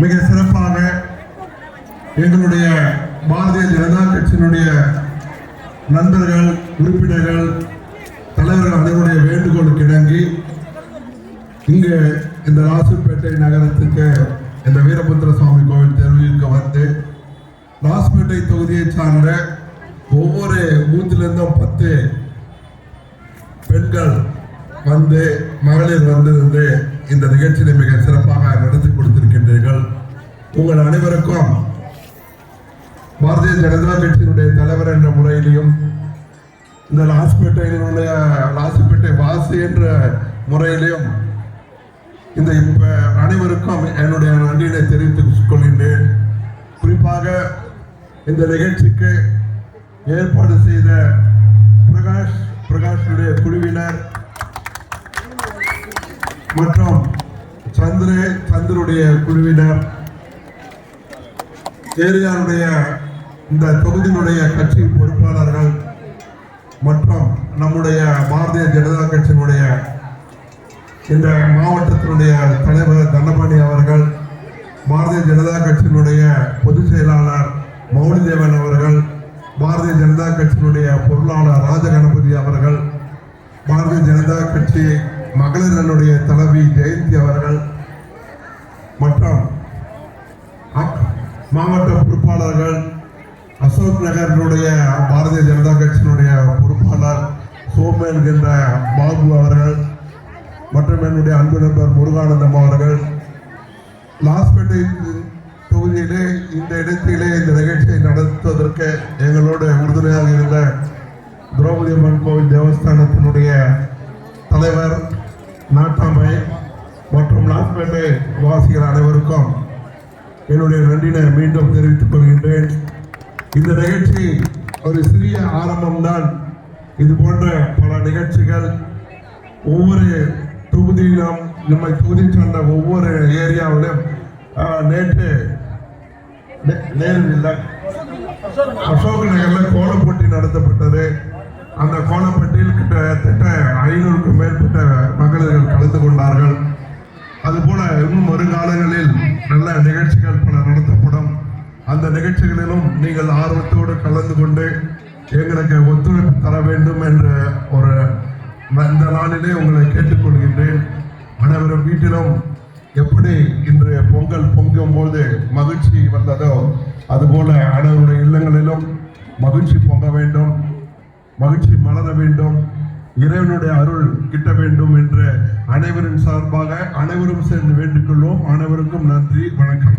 மிக சிறப்பாக எங்களுடைய பாரதிய ஜனதா கட்சியினுடைய நண்பர்கள் உறுப்பினர்கள் தலைவர்கள் அனைவருடைய வேண்டுகோளுக்கு இணங்கி இங்கு இந்த ராசுப்பேட்டை நகரத்துக்கு இந்த வீரபுத்திர சுவாமி கோவில் தெருவிற்கு வந்து ராசுப்பேட்டை தொகுதியை சார்ந்த ஒவ்வொரு பூத்திலிருந்தும் பத்து பெண்கள் வந்து மகளிர் வந்திருந்து இந்த நிகழ்ச்சியை மிக சிறப்பாக உங்கள் அனைவருக்கும் பாரதிய ஜனதா கட்சியினுடைய தலைவர் என்ற முறையிலையும் இந்த லாஸ்பேட்டையினுடைய லாஸ்பேட்டை வாசி என்ற முறையிலையும் இந்த இப்ப அனைவருக்கும் என்னுடைய நன்றியை தெரிவித்துக் கொள்கின்றேன். குறிப்பாக இந்த நிகழ்ச்சிக்கு ஏற்பாடு செய்த பிரகாஷ் பிரகாஷனுடைய குழுவினர் மற்றும் சந்திர சந்திரனுடைய குழுவினர் ஏரியாவுடைய இந்த தொகுதியினுடைய கட்சி பொறுப்பாளர்கள் மற்றும் நம்முடைய பாரதிய ஜனதா கட்சியினுடைய இந்த மாவட்டத்தினுடைய தலைவர் தண்டபாணி அவர்கள் பாரதிய ஜனதா கட்சியினுடைய பொதுச் செயலாளர் மௌலிதேவன் அவர்கள் பாரதிய ஜனதா கட்சியினுடைய பொருளாளர் ராஜகணபதி அவர்கள் பாரதிய ஜனதா கட்சி மகளிரனுடைய தலைவி ஜெயந்தி அவர்கள் மற்றும் மாவட்ட பொறுப்பாளர்கள் அசோக் நகரினுடைய பாரதிய ஜனதா கட்சியினுடைய பொறுப்பாளர் சோமு என்கின்ற பாபு அவர்கள் மற்றும் என்னுடைய அன்பு நண்பர் முருகானந்தம் அவர்கள். லாஸ்பேட்டை தொகுதியிலே இந்த இடத்திலே இந்த நிகழ்ச்சியை நடத்துவதற்கு எங்களோட உறுதுணையாக இருந்த திரௌபதி அம்மன் கோவில் தேவஸ்தானத்தினுடைய தலைவர் நாட்டாமை மற்றும் லாஸ்பேட்டை வாசிகள் அனைவருக்கும் என்னுடைய நன்றினை மீண்டும் தெரிவித்துக் கொள்கின்றேன். இந்த நிகழ்ச்சி ஒரு சிறிய ஆரம்பம்தான். இது போன்ற பல நிகழ்ச்சிகள் ஒவ்வொரு தொகுதியிலும் நம்மை தொகுதி சார்ந்த ஒவ்வொரு ஏரியாவிலும் நேற்று நேரில் இல்லை. அசோக் நகர்ல நடத்தப்பட்டது. அந்த கோலப்பட்டியில் கிட்டத்தட்ட ஐநூறுக்கும் மேற்பட்ட மகளிர்கள் கலந்து கொண்டார்கள். அதுபோல இன்னும் வருங்காலங்களில் நல்ல நிகழ்ச்சிகள் பல நடத்தப்படும். அந்த நிகழ்ச்சிகளிலும் நீங்கள் ஆர்வத்தோடு கலந்து கொண்டு எங்களுக்கு ஒத்துழைப்பு தர வேண்டும் என்ற ஒரு இந்த நாளிலே உங்களை கேட்டுக்கொள்கின்றேன். அனைவரும் வீட்டிலும் எப்படி இன்று பொங்கல் பொங்கும் போது மகிழ்ச்சி வந்ததோ அதுபோல அனைவருடைய இல்லங்களிலும் மகிழ்ச்சி பொங்க வேண்டும் மகிழ்ச்சி மலர வேண்டும் இறைவனுடைய அருள் கிட்ட வேண்டும் என்று அனைவரின் சார்பாக அனைவரும் சேர்ந்து வேண்டுகொள்வோம் அனைவருக்கும் நன்றி வணக்கம்.